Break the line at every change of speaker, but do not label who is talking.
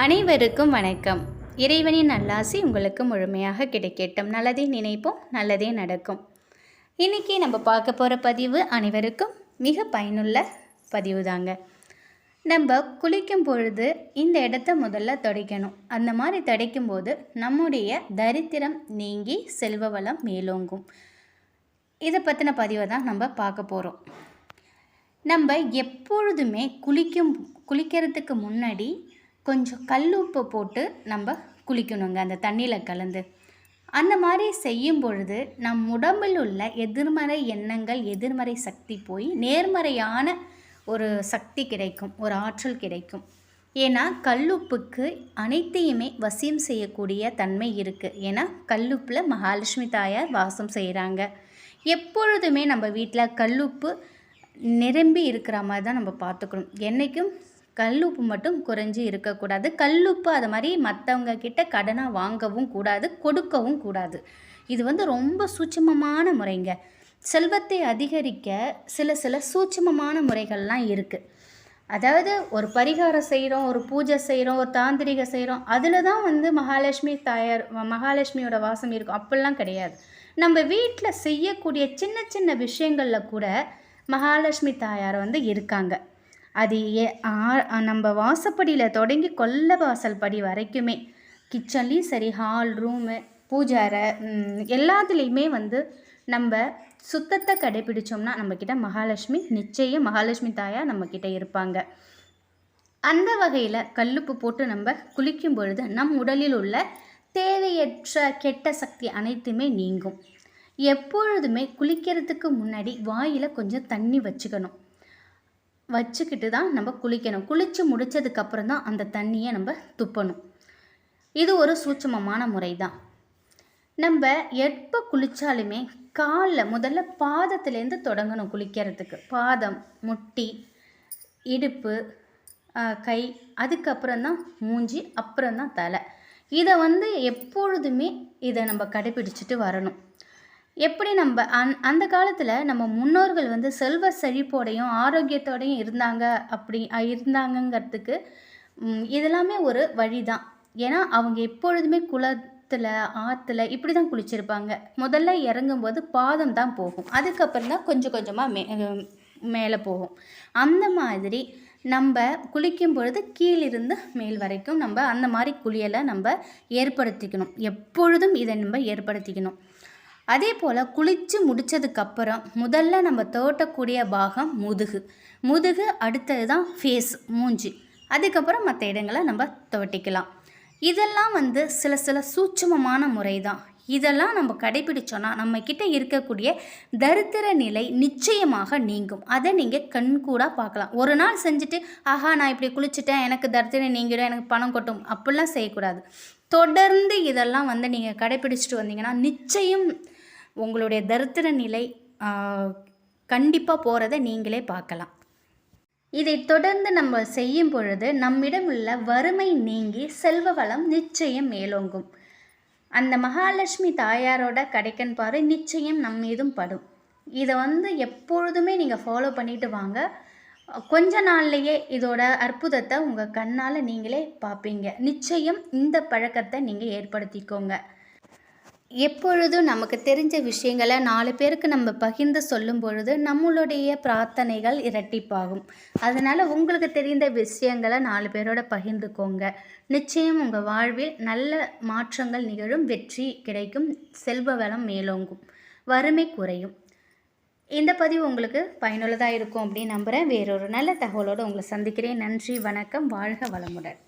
அனைவருக்கும் வணக்கம். இறைவனின் நல்லாசி உங்களுக்கு முழுமையாக கிடைக்கட்டும். நல்லதே நினைப்போம் நல்லதே நடக்கும். இன்றைக்கி நம்ம பார்க்க போகிற பதிவு அனைவருக்கும் மிக பயனுள்ள பதிவு தாங்க நம்ம குளிக்கும் பொழுது இந்த இடத்த முதல்ல துடைக்கணும். அந்த மாதிரி துடைக்கும் போது நம்முடைய தரித்திரம் நீங்கி செல்வ வளம் மேலோங்கும். இதை பற்றின பதிவை தான் நம்ம பார்க்க போகிறோம் நம்ம எப்பொழுதுமே குளிக்கும் குளிக்கிறதுக்கு முன்னாடி கொஞ்சம் கல்லுப்பு போட்டு நம்ம குளிக்கணுங்க அந்த தண்ணியில் கலந்து. அந்த மாதிரி செய்யும் பொழுது நம் உடம்பில் உள்ள எதிர்மறை எண்ணங்கள் எதிர்மறை சக்தி போய் நேர்மறையான ஒரு சக்தி கிடைக்கும் ஒரு ஆற்றல் கிடைக்கும். ஏன்னா கல்லுப்புக்கு அனைத்தையுமே வசியம் செய்யக்கூடிய தன்மை இருக்குது ஏன்னா கல்லுப்பில் மகாலட்சுமி தாயார் வாசம் செய்கிறாங்க எப்பொழுதுமே நம்ம வீட்டில் கல்லுப்பு நிரம்பி இருக்கிற மாதிரி தான் நம்ம பார்த்துக்கணும். என்றைக்கும் கல்லுப்பு மட்டும் குறைஞ்சி இருக்கக்கூடாது. கல்லுப்பு அது மாதிரி மற்றவங்க கிட்ட கடனாக வாங்கவும் கூடாது கொடுக்கவும் கூடாது. இது வந்து ரொம்ப சூட்சமமான முறைங்க. செல்வத்தை அதிகரிக்க சில சில சூட்சமமான முறைகள்லாம் இருக்குது அதாவது ஒரு பரிகாரம் செய்கிறோம் ஒரு பூஜை செய்கிறோம் ஒரு தாந்திரிக செய்கிறோம் அதில் தான் வந்து மகாலட்சுமி தாயார் மகாலட்சுமியோட வாசம் இருக்கும். அப்படிலாம் கிடையாது. நம்ம வீட்டில் செய்யக்கூடிய சின்ன சின்ன விஷயங்களில் கூட மகாலட்சுமி தாயார் வந்து இருக்காங்க. அது ஏ ஆ- நம்ம வாசப்படியில் தொடங்கி கொல்ல வாசல் படி வரைக்குமே. கிச்சன்லேயும் சரி ஹால் ரூமு பூஜாரை எல்லாத்துலேயுமே வந்து நம்ம சுத்தத்தை கடைபிடிச்சோம்னா நம்மக்கிட்ட மகாலட்சுமி நிச்சயம் மகாலட்சுமி தாயாக நம்மக்கிட்ட இருப்பாங்க. அந்த வகையில் கல்லுப்பு போட்டு நம்ம குளிக்கும் பொழுது நம் உடலில் உள்ள தேவையற்ற கெட்ட சக்தி அனைத்துமே நீங்கும். எப்பொழுதுமே குளிக்கிறதுக்கு முன்னாடி வாயில் கொஞ்சம் தண்ணி வச்சுக்கணும். வச்சுக்கிட்டு தான் நம்ம குளிக்கணும். குளித்து முடித்ததுக்கப்புறம் தான் அந்த தண்ணியை நம்ம துப்பணும். இது ஒரு சூட்சமமான முறை தான் நம்ம எப்போ குளித்தாலுமே காலில் முதல்ல பாதத்துலேருந்து தொடங்கணும் குளிக்கிறதுக்கு. பாதம் முட்டி இடுப்பு கை அதுக்கப்புறம் தான் மூஞ்சி அப்புறம் தான் தலை. இதை வந்து எப்பொழுதுமே இதை நம்ம கடைபிடிச்சிட்டு வரணும். எப்படி நம்ம அந் அந்த காலத்தில் நம்ம முன்னோர்கள் வந்து செல்வ செழிப்போடையும் ஆரோக்கியத்தோடையும் இருந்தாங்க அப்படி இருந்தாங்கங்கிறதுக்கு இதெல்லாமே ஒரு வழி தான் ஏன்னா அவங்க எப்பொழுதுமே குளத்தில் ஆற்றுல இப்படி தான் குளிச்சிருப்பாங்க. முதல்ல இறங்கும்போது பாதம் தான் போகும். அதுக்கப்புறம் தான் கொஞ்சம் கொஞ்சமாக மே மேலே போகும். அந்த மாதிரி நம்ம குளிக்கும் பொழுது கீழிருந்து மேல் வரைக்கும் நம்ம அந்த மாதிரி குளியலை நம்ம ஏற்படுத்திக்கணும். எப்பொழுதும் இதை நம்ம ஏற்படுத்திக்கணும். அதே போல் குளித்து முடித்ததுக்கப்புறம் முதல்ல நம்ம தோட்டக்கூடிய பாகம் முதுகு. முதுகு அடுத்தது தான் ஃபேஸ் மூஞ்சி. அதுக்கப்புறம் மற்ற இடங்களை நம்ம துவட்டிக்கலாம். இதெல்லாம் வந்து சில சில சூட்சமமான முறை தான் இதெல்லாம் நம்ம கடைபிடிச்சோன்னா நம்ம கிட்ட இருக்கக்கூடிய தரித்திர நிலை நிச்சயமாக நீங்கும். அதை நீங்கள் கண்கூடாக பார்க்கலாம். ஒரு நாள் செஞ்சுட்டு ஆஹா நான் இப்படி குளிச்சுட்டேன். எனக்கு தரித்திரம் நீங்கிடும். எனக்கு பணம் கொட்டும். அப்படிலாம் செய்யக்கூடாது. தொடர்ந்து இதெல்லாம் வந்து நீங்கள் கடைபிடிச்சிட்டு வந்தீங்கன்னா நிச்சயம் உங்களுடைய தரித்திர நிலை கண்டிப்பாக போகிறத நீங்களே பார்க்கலாம். இதை தொடர்ந்து நம்ம செய்யும் பொழுது நம்மிடம் உள்ள வறுமை நீங்கி செல்வ வளம் நிச்சயம் மேலோங்கும். அந்த மகாலட்சுமி தாயாரோட கடைக்கன் பாரு நிச்சயம் நம் மீதும் படும். இதை வந்து எப்பொழுதுமே நீங்கள் ஃபாலோ பண்ணிட்டு வாங்க. கொஞ்ச நாள்லையே இதோட அற்புதத்தை உங்கள் கண்ணால் நீங்களே பார்ப்பீங்க. நிச்சயம் இந்த பழக்கத்தை நீங்கள் ஏற்படுத்திக்கோங்க. எப்பொழுதும் நமக்கு தெரிஞ்ச விஷயங்களை நாலு பேருக்கு நம்ம பகிர்ந்து சொல்லும் பொழுது நம்மளுடைய பிரார்த்தனைகள் இரட்டிப்பாகும். அதனால் உங்களுக்கு தெரிந்த விஷயங்களை நாலு பேரோட பகிர்ந்துக்கோங்க. நிச்சயம் உங்கள் வாழ்வில் நல்ல மாற்றங்கள் நிகழும் வெற்றி கிடைக்கும் செல்வ வளம் மேலோங்கும் வறுமை குறையும். இந்த பதிவு உங்களுக்கு பயனுள்ளதாக இருக்கும் அப்படின்னு நம்புகிறேன் வேறொரு நல்ல தகவலோடு உங்களை சந்திக்கிறேன். நன்றி வணக்கம் வாழ்க வளமுடன்.